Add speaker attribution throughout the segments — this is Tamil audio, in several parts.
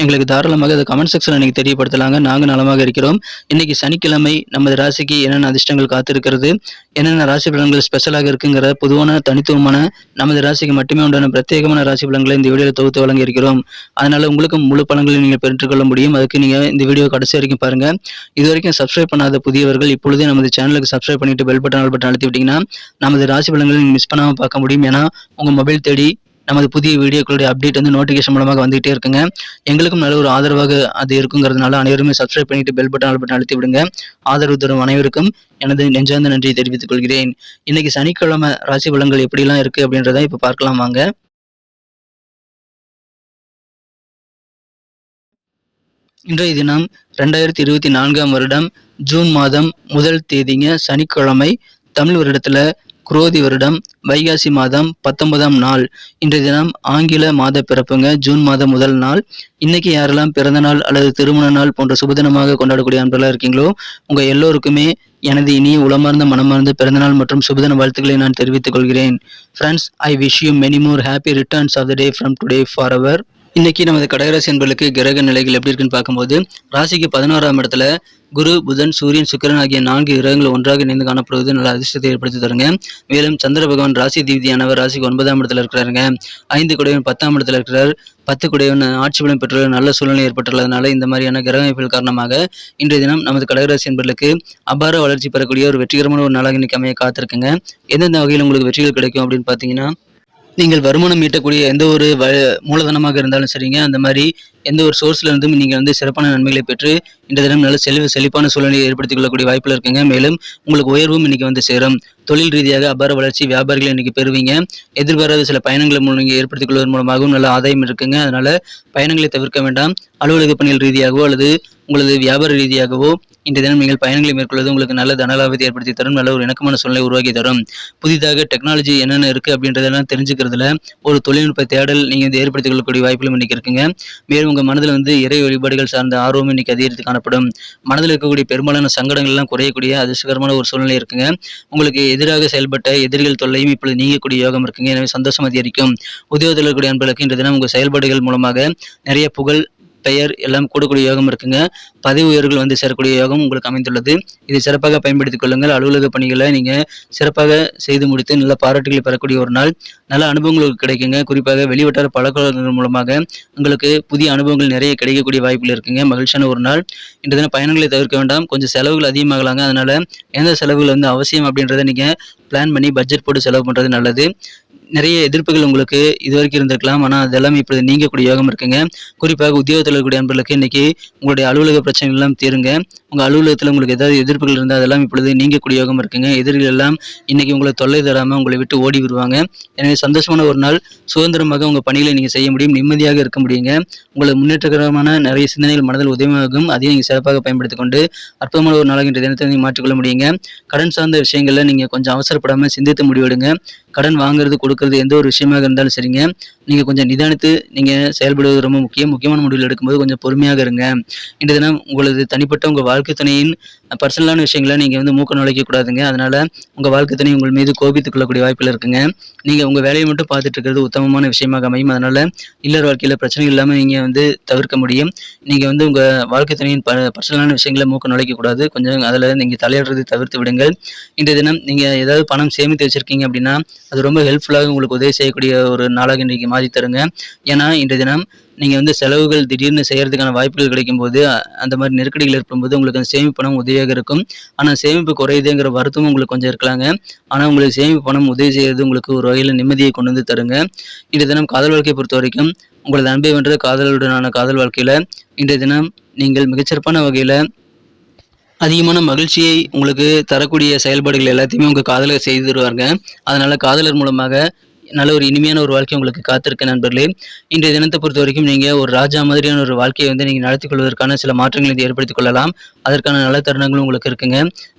Speaker 1: எங்களுக்கு தாராளமாக அதை கமெண்ட் செக்ஷனில் நீங்கள் தெரியப்படுத்தலாங்க. நாங்கள் நலமாக இருக்கிறோம். இன்றைக்கி சனிக்கிழமை நமது ராசிக்கு என்னென்ன அதிர்ஷ்டங்கள் காத்திருக்கிறது என்னென்ன ராசி பலன்கள் ஸ்பெஷலாக இருக்குங்கிற பொதுவான தனித்துவமான நமது ராசிக்கு மட்டுமே உண்டான பிரத்யேகமான ராசி பலன்களை இந்த வீடியோவில் தொகுத்து வழங்கி இருக்கிறோம். உங்களுக்கும் முழு பலன்களை நீங்கள் பெற்றுக்கொள்ள முடியும். அதுக்கு நீங்கள் இந்த வீடியோ கடைசி வரைக்கும் பாருங்கள் இது வரைக்கும் சப்ஸ்கிரைப் பண்ணாத புதியவர்கள் இப்பொழுதே நமது சேனலுக்கு சப்ஸ்கிரைப் பண்ணிட்டு பெல் பட்டன் பட்டன் அழுத்தி விட்டிங்கன்னா நமது ராசி பலன்களை நீங்கள் மிஸ் பண்ணாமல் பார்க்க முடியும். ஏன்னா உங்கள் மொபைல் தேடி நமது புதிய வீடியோக்களுடைய அப்டேட் வந்து நோட்டிஃபிகேஷன் மூலமாக வந்துகிட்டே இருக்குங்க. எங்களுக்கும் நல்ல ஒரு ஆதரவாக அது இருக்குங்கிறதுனால அனைவருமே சப்ஸ்கிரைப் பண்ணிட்டு பெல் பட்டன் பட்டன் அழுத்தி விடுங்க. ஆதரவு தரும் அனைவருக்கும் எனது நெஞ்சார்ந்த நன்றியை தெரிவித்துக் கொள்கிறேன். இன்னைக்கு சனிக்கிழமை ராசி பலன்கள் எப்படிலாம் இருக்கு அப்படின்றத இப்ப பார்க்கலாம் வாங்க. இன்றைய தினம் ரெண்டாயிரத்தி இருபத்தி நான்காம் வருடம் ஜூன் மாதம் முதல் தேதிங்க சனிக்கிழமை. தமிழ் வருடத்துல குரோதி வருடம் வைகாசி மாதம் பத்தொன்பதாம் நாள். இன்றைய தினம் ஆங்கில மாத பிறப்புங்க ஜூன் மாதம் முதல் நாள். இன்னைக்கு யாரெல்லாம் பிறந்த நாள் அல்லது திருமண நாள் போன்ற சுபதினமாக கொண்டாடக்கூடிய அன்பர்களாக இருக்கீங்களோ உங்க எல்லோருக்குமே எனது இனிய உளமார்ந்த மனமார்ந்த பிறந்தநாள் மற்றும் சுபதின வாழ்த்துக்களை நான் தெரிவித்துக் கொள்கிறேன். Friends I wish you many more happy returns of the day from today for our இன்னைக்கு நமது கடகராசி என்பர்களுக்கு கிரக நிலைகள் எப்படி இருக்குன்னு பார்க்கும்போது ராசிக்கு பதினோராம் இடத்துல குரு புதன் சூரியன் சுக்கிரன் ஆகிய நான்கு கிரகங்கள் ஒன்றாக இணைந்து காணப்படுவது நல்ல அதிர்ஷ்டத்தை ஏற்படுத்தி தருங்க. மேலும் சந்திர பகவான் ராசி தீப்தியானவர் ராசிக்கு ஒன்பதாம் இடத்துல இருக்கிறாருங்க. ஐந்து குடையவன் பத்தாம் இடத்துல இருக்கிறார். பத்து குடையவன் ஆட்சி பலம் பெற்ற நல்ல சூழ்நிலை ஏற்பட்டுள்ளதுனால இந்த மாதிரியான கிரக அமைப்புகள் காரணமாக இன்றைய தினம் நமது கடகராசி என்பர்களுக்கு அபார வளர்ச்சி பெறக்கூடிய ஒரு வெற்றிகரமான ஒரு நாளாக இன்னைக்கு அமைய காத்திருக்குங்க. எந்தெந்த வகையில் உங்களுக்கு வெற்றிகள் கிடைக்கும் அப்படின்னு பார்த்தீங்கன்னா நீங்கள் வருமானம் ஈட்டக்கூடிய எந்த ஒரு வ மூலதனமாக இருந்தாலும் சரிங்க. அந்த மாதிரி எந்த ஒரு சோர்ஸ்ல இருந்தும் நீங்கள் வந்து சிறப்பான நன்மைகளை பெற்று இந்த தினம் நல்ல செல்வ செழிப்பான சூழ்நிலையை ஏற்படுத்திக் கொள்ளக்கூடிய வாய்ப்புகள் இருக்குங்க. மேலும் உங்களுக்கு உயர்வும் இன்னைக்கு வந்து சேரும். தொழில் ரீதியாக அபார வளர்ச்சி வியாபாரிகளை இன்னைக்கு பெறுவீங்க. எதிர்பாராத சில பயணங்களை மூலம் நீங்கள் ஏற்படுத்திக் கொள்வதன் மூலமாகவும் நல்ல ஆதாயம் இருக்குங்க. அதனால பயணங்களை தவிர்க்க வேண்டாம். அலுவலக பணிகள் ரீதியாகவோ அல்லது உங்களது வியாபார ரீதியாகவோ இந்த தினம் நீங்கள் பயணங்களை மேற்கொள்வது உங்களுக்கு நல்ல தனலாபத்தை ஏற்படுத்தி தரும் நல்ல ஒரு இணக்கமான சூழ்நிலை உருவாக்கி தரும். புதிதாக டெக்னாலஜி என்னென்ன இருக்கு அப்படின்றதெல்லாம் தெரிஞ்சுக்கிறதுல ஒரு தொழில்நுட்ப தேடல் நீங்க வந்து ஏற்படுத்திக் கொள்ளக்கூடிய வாய்ப்புகளும் இன்னைக்கு இருக்குங்க. மேலும் உங்க மனதில் வந்து இறை வழிபாடுகள் சார்ந்த ஆர்வம் இன்னைக்கு அதிகரித்து காணப்படும். மனதில் இருக்கக்கூடிய பெரும்பாலான சங்கடங்கள் எல்லாம் குறையக்கூடிய அதிர்ஷ்டகரமான ஒரு சூழ்நிலை இருக்குங்க. உங்களுக்கு எதிராக செயல்பட்ட எதிரிகள் தொல்லையும் இப்பொழுது நீங்கக்கூடிய யோகம் இருக்குங்க. எனவே சந்தோஷம் அதிகரிக்கும். உத்தியோகத்தில் இருக்கக்கூடிய அன்பர்களுக்கு இன்று தினம் உங்க செயல்பாடுகள் மூலமாக நிறைய புகழ் பெயர் எல்லாம் கூடக்கூடிய யோகம் இருக்குங்க. பதவி உயர்வுகள் வந்து சேரக்கூடிய யோகம் உங்களுக்கு அமைந்துள்ளது. இதை சிறப்பாக பயன்படுத்திக் கொள்ளுங்கள். அலுவலக பணிகளை நீங்க சிறப்பாக செய்து முடித்து நல்ல பாராட்டுகளை பெறக்கூடிய ஒரு நாள். நல்ல அனுபவங்கள் கிடைக்குங்க. குறிப்பாக வெளிவட்டார பழக்கவழக்கங்கள் மூலமாக உங்களுக்கு புதிய அனுபவங்கள் நிறைய கிடைக்கக்கூடிய வாய்ப்புகள் இருக்குங்க. மகிழ்ச்சியான ஒரு நாள். இன்று தினம் பயணங்களை தவிர்க்க வேண்டாம். கொஞ்சம் செலவுகள் அதிகமாகலாங்க. அதனால எந்த செலவுகள் வந்து அவசியம் அப்படின்றத நீங்க பிளான் பண்ணி பட்ஜெட் போட்டு செலவு பண்றது நல்லது. நிறைய எதிர்ப்புகள் உங்களுக்கு இது வரைக்கும் இருந்திருக்கலாம். ஆனால் அதெல்லாம் இப்பொழுது நீங்கக்கூடிய யோகம் இருக்குங்க. குறிப்பாக உத்தியோகத்தில் இருக்கக்கூடிய நண்பர்களுக்கு இன்னைக்கு உங்களுடைய அலுவலக பிரச்சனைகள் எல்லாம் தீருங்க. உங்கள் அலுவலகத்தில் உங்களுக்கு ஏதாவது எதிர்ப்புகள் இருந்தால் அதெல்லாம் இப்பொழுது நீங்கக்கூடிய யோகம் இருக்குங்க. எதிர்கள் எல்லாம் இன்னைக்கு உங்களை தொல்லை தராமல் உங்களை விட்டு ஓடி வருவாங்க. எனவே சந்தோஷமான ஒரு நாள். சுதந்திரமாக உங்கள் பணிகளை நீங்கள் செய்ய முடியும். நிம்மதியாக இருக்க முடியுங்க. உங்களை முன்னேற்றகரமான நிறைய சிந்தனைகள் மனதில் உதவியாகும் அதையும் நீங்கள் சிறப்பாக பயன்படுத்திக் கொண்டு அற்புதமான ஒரு நாளாக இன்றைய தினத்தை நீங்கள் மாற்றிக்கொள்ள முடியுங்க. கடன் சார்ந்த விஷயங்களில் நீங்கள் கொஞ்சம் அவசரப்படாமல் சிந்தித்து முடிவெடுங்க. கடன் வாங்குறது கொடுக்கறது எந்த ஒரு விஷயமாக இருந்தாலும் சரிங்க. நீங்கள் கொஞ்சம் நிதானித்து நீங்கள் செயல்படுவது ரொம்ப முக்கியம். முக்கியமான முடிவில் எடுக்கும்போது கொஞ்சம் பொறுமையாக இருங்க. இன்றைய தினம் உங்களது தனிப்பட்ட உங்கள் வாழ்க்கை துணையின் பர்சனலான விஷயங்களை நீங்கள் வந்து மூக்க நுழைக்கக்கூடாதுங்க அதனால் உங்கள் வாழ்க்கை துணை உங்கள் மீது கோபித்துக் கொள்ளக்கூடிய வாய்ப்பில் இருக்குங்க. நீங்கள் உங்கள் வேலையை மட்டும் பார்த்துட்டு இருக்கிறது உத்தமமான விஷயமாக அமையும். அதனால் இல்லற வாழ்க்கையில் பிரச்சனை இல்லாமல் நீங்கள் வந்து தவிர்க்க முடியும். நீங்கள் வந்து உங்கள் வாழ்க்கை துணையின் ப பர்சனலான விஷயங்களை மூக்க நுழைக்கக்கூடாது கொஞ்சம் அதில் நீங்கள் தலையிடுறதை தவிர்த்து விடுங்கள். இன்றைய தினம் நீங்கள் ஏதாவது பணம் சேமித்து வச்சுருக்கீங்க அப்படின்னா அது ரொம்ப ஹெல்ப்ஃபுல்லாக உங்களுக்கு உதவி செய்யக்கூடிய ஒரு நாளாக இன்றைக்கு மாற்றி தருங்க. ஏன்னா இன்றைய தினம் நீங்கள் வந்து செலவுகள் திடீர்னு செய்கிறதுக்கான வாய்ப்புகள் கிடைக்கும்போது போது அந்த மாதிரி நெருக்கடிகள் இருக்கும்போது உங்களுக்கு அந்த சேமிப்பு பணம் உதவியாக இருக்கும். ஆனால் சேமிப்பு குறையுதுங்கிற வருத்தமும் உங்களுக்கு கொஞ்சம் இருக்கலாங்க. ஆனால் உங்களுக்கு சேமிப்பு பணம் உதவி செய்கிறது உங்களுக்கு ஒரு வகையில் நிம்மதியை கொண்டு வந்து தருங்க. இன்றைய தினம் காதல் வாழ்க்கையை பொறுத்த வரைக்கும் உங்களது அன்பை வென்ற காதலுடனான காதல் வாழ்க்கையில் இன்றைய தினம் நீங்கள் மிகச்சிறப்பான வகையில் அதிகமான மகிழ்ச்சியை உங்களுக்கு தரக்கூடிய செயல்பாடுகள் எல்லாத்தையுமே உங்கள் காதலர் செய்து தருவாங்க அதனால் காதலர் மூலமாக நல்ல ஒரு இனிமையான ஒரு வாழ்க்கை உங்களுக்கு காத்திருக்க நண்பர்களே இன்றைய தினத்தை பொறுத்த வரைக்கும் நீங்கள் ஒரு ராஜா மாதிரியான ஒரு வாழ்க்கையை வந்து நீங்கள் நடத்தி கொள்வதற்கான சில மாற்றங்களை இது ஏற்படுத்திக் கொள்ளலாம். அதற்கான நல்ல தருணங்களும் உங்களுக்கு இருக்குங்க.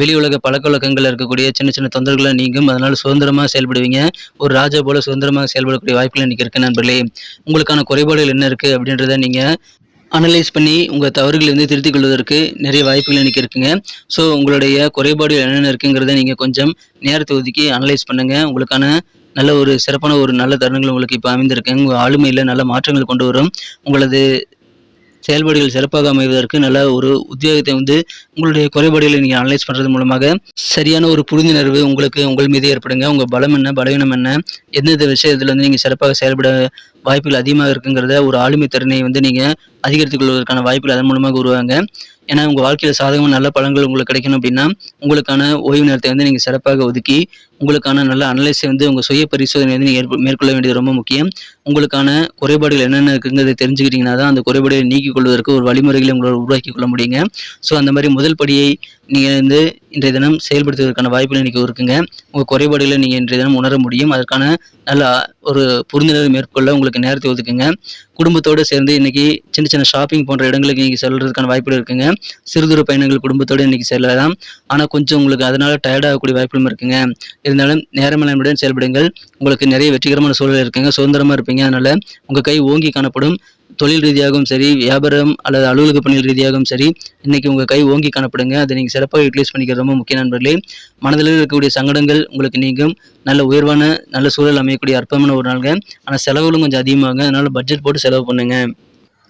Speaker 1: வெளி உலக பழக்கவழக்கங்களில் இருக்கக்கூடிய சின்ன சின்ன தொந்தரவுகளை நீங்கும் அதனால் சுதந்திரமாக செயல்படுவீங்க. ஒரு ராஜா போல சுதந்திரமாக செயல்படக்கூடிய வாய்ப்புகள் இன்றைக்கி இருக்கு நண்பர்களே. உங்களுக்கான குறைபாடுகள் என்ன இருக்குது அப்படின்றத நீங்கள் அனலைஸ் பண்ணி உங்கள் தவறுகளிலிருந்து திருத்திக் கொள்வதற்கு நிறைய வாய்ப்புகள் இன்னைக்கு இருக்குங்க. ஸோ உங்களுடைய குறைபாடுகள் என்னென்ன இருக்குங்கிறத நீங்கள் கொஞ்சம் நேரத்தை ஒதுக்கி அனலைஸ் பண்ணுங்கள் உங்களுக்கான நல்ல ஒரு சிறப்பான ஒரு நல்ல தருணங்கள் உங்களுக்கு இப்போ அமைந்திருக்குங்க. உங்கள் ஆளுமையில் நல்ல மாற்றங்கள் கொண்டு வரும். உங்களது செயல்பாடுகள் சிறப்பாக அமைவதற்கு நல்ல ஒரு உத்தியோகத்தை வந்து உங்களுடைய குறைபாடுகளை நீங்கள் அனலைஸ் பண்ணுறது மூலமாக சரியான ஒரு புரிந்துணர்வு உங்களுக்கு உங்கள் மீது ஏற்படுங்க. உங்கள் பலம் என்ன பலவீனம் என்ன எந்தெந்த விஷயத்தில் வந்து நீங்கள் சிறப்பாக செயல்பட வாய்ப்புகள் அதிகமாக இருக்குங்கிறத ஒரு ஆளுமை திறனை வந்து நீங்கள் அதிகரித்துக் கொள்வதற்கான வாய்ப்புகள் அதன் மூலமாக உருவாங்க. ஏன்னா உங்கள் வாழ்க்கையில் சாதகமாக நல்ல பழங்கள் உங்களுக்கு கிடைக்கணும் அப்படின்னா உங்களுக்கான ஓய்வு நேரத்தை வந்து நீங்கள் சிறப்பாக ஒதுக்கி உங்களுக்கான நல்ல அனலைஸை வந்து உங்கள் சுய பரிசோதனை வந்து நீங்கள் மேற்கொள்ள வேண்டியது ரொம்ப முக்கியம். உங்களுக்கான குறைபாடுகள் என்னென்ன இருக்குங்கிறத தெரிஞ்சுக்கிட்டீங்கன்னா தான் அந்த குறைபாடுகளை நீக்கிக் கொள்வதற்கு ஒரு வழிமுறைகளை உங்களால் உருவாக்கி கொள்ள முடியுங்க. ஸோ அந்த மாதிரி முதல் படியை நீங்கள் வந்து இன்றைய தினம் செயல்படுத்துவதற்கான வாய்ப்புகள் இன்றைக்கி இருக்குங்க. உங்கள் குறைபாடுகளை நீங்கள் இன்றைய தினம் உணர முடியும். அதற்கான நல்ல ஒரு புரிந்துணர்வு மேற்கொள்ள உங்களுக்கு நேரத்தை ஒதுக்குங்க. குடும்பத்தோடு சேர்ந்து இன்னைக்கு சின்ன சின்ன ஷாப்பிங் போன்ற இடங்களுக்கு இன்னைக்கு செல்றதுக்கான வாய்ப்புகள் இருக்குங்க. சிறு தூர பயணங்கள் குடும்பத்தோடு இன்னைக்கு செல்லலாம். ஆனால் கொஞ்சம் உங்களுக்கு அதனால டயர்ட் ஆகக்கூடிய வாய்ப்புகளும் இருக்குங்க. இருந்தாலும் நேரமேலாண்மையுடன் செயல்படுங்கள். உங்களுக்கு நிறைய வெற்றிகரமான சூழல் இருக்குங்க. சுதந்திரமாக இருப்பீங்க. அதனால உங்கள் கை ஓங்கி காணப்படும். தொழில் ரீதியாகவும் சரி வியாபாரம் அல்லது அலுவலக பணிகள் ரீதியாகவும் சரி இன்னைக்கு உங்கள் கை ஓங்கி காணப்படுங்க. அதை நீங்கள் சிறப்பாக யூட்டிலைஸ் பண்ணிக்கிறது ரொம்ப முக்கிய நண்பர்களே. மனதில் இருக்கக்கூடிய சங்கடங்கள் உங்களுக்கு நீங்கும். நல்ல உயர்வான நல்ல சூழல் அமையக்கூடிய அற்பமான ஒரு நாளுங்க. ஆனால் செலவுகளும் கொஞ்சம் அதிகமாகுங்க. அதனால் பட்ஜெட் போட்டு செலவு பண்ணுங்கள்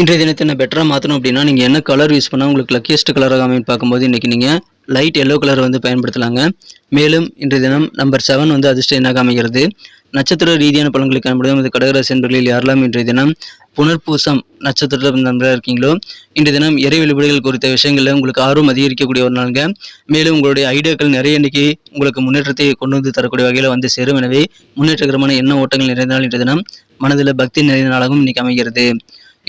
Speaker 1: இன்றைய தினத்தை நான் பெட்டராக மாற்றணும் அப்படின்னா நீங்கள் என்ன கலர் யூஸ் பண்ணால் உங்களுக்கு லக்கியஸ்ட் கலராக அமைன்னு பார்க்கும்போது இன்றைக்கி நீங்கள் லைட் எல்லோ கலர் வந்து பயன்படுத்தலாங்க. மேலும் இன்றைய தினம் நம்பர் செவன் வந்து அதிர்ஷ்ட எண்ணாக அமைகிறது நட்சத்திர ரீதியான பலன்களை காணப்படும் இது கடகராசி என்பர்களில் யாரெல்லாம் இன்றைய தினம் புனர்பூசம் நட்சத்திரத்தில் நண்பராக இருக்கீங்களோ? இன்றைய தினம் இறை வழிபாடுகள் குறித்த விஷயங்களில் உங்களுக்கு ஆர்வம் அதிகரிக்கக்கூடிய ஒரு நாளுங்க. மேலும் உங்களுடைய ஐடியாக்கள் நிறைய இன்னைக்கு உங்களுக்கு முன்னேற்றத்தை கொண்டு வந்து தரக்கூடிய வகையில் வந்து சேரும். எனவே முன்னேற்றகரமான எண்ண ஓட்டங்கள் நிறைந்த நாள் இன்றைய தினம். மனதில் பக்தி நிறைந்த நாளாகவும் இன்னைக்கு அமைகிறது.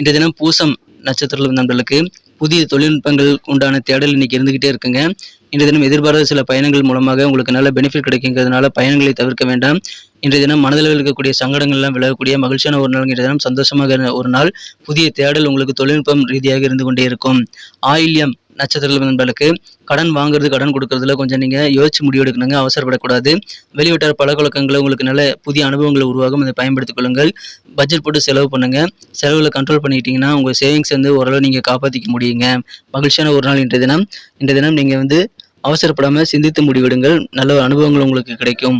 Speaker 1: இன்றைய தினம் பூசம் நட்சத்திர நண்பர்களுக்கு புதிய தொழில்நுட்பங்கள் உண்டான தேடல் இன்னைக்கு இருந்துகிட்டே இருக்குங்க. இன்றைய தினம் எதிர்பாராத சில பயணங்கள் மூலமாக உங்களுக்கு நல்ல பெனிஃபிட் கிடைக்குங்கிறதுனால பயணங்களை தவிர்க்க வேண்டாம். இன்றைய தினம் மனதில் இருக்கக்கூடிய சங்கடங்கள்லாம் விலகக்கூடிய மகிழ்ச்சியான ஒரு நாள். இன்றைய தினம் சந்தோஷமாக ஒரு நாள். புதிய தேடல் உங்களுக்கு தொழில்நுட்பம் ரீதியாக இருந்து கொண்டே இருக்கும். ஆயில்யம் நட்சத்திர நண்பர்களுக்கு கடன் வாங்குறது கடன் கொடுக்கறதுல கொஞ்சம் நீங்கள் யோசிச்சு முடிவெடுக்கணுங்க அவசரப்படக்கூடாது. வெளிவட்டார பழக்கவழக்கங்களை உங்களுக்கு நல்ல புதிய அனுபவங்களை உருவாகும் அதை பயன்படுத்திக் கொள்ளுங்கள். பட்ஜெட் போட்டு செலவு பண்ணுங்கள் செலவுகளை கண்ட்ரோல் பண்ணிக்கிட்டீங்கன்னா உங்கள் சேவிங்ஸ் வந்து ஓரளவு நீங்கள் காப்பாற்றிக்க முடியுங்க. மகிழ்ச்சியான ஒரு நாள் இன்றைய தினம். இன்றைய தினம் நீங்கள் வந்து அவசரப்படாமல் சிந்தித்து முடிவெடுங்கள். நல்ல அனுபவங்கள் உங்களுக்கு கிடைக்கும்.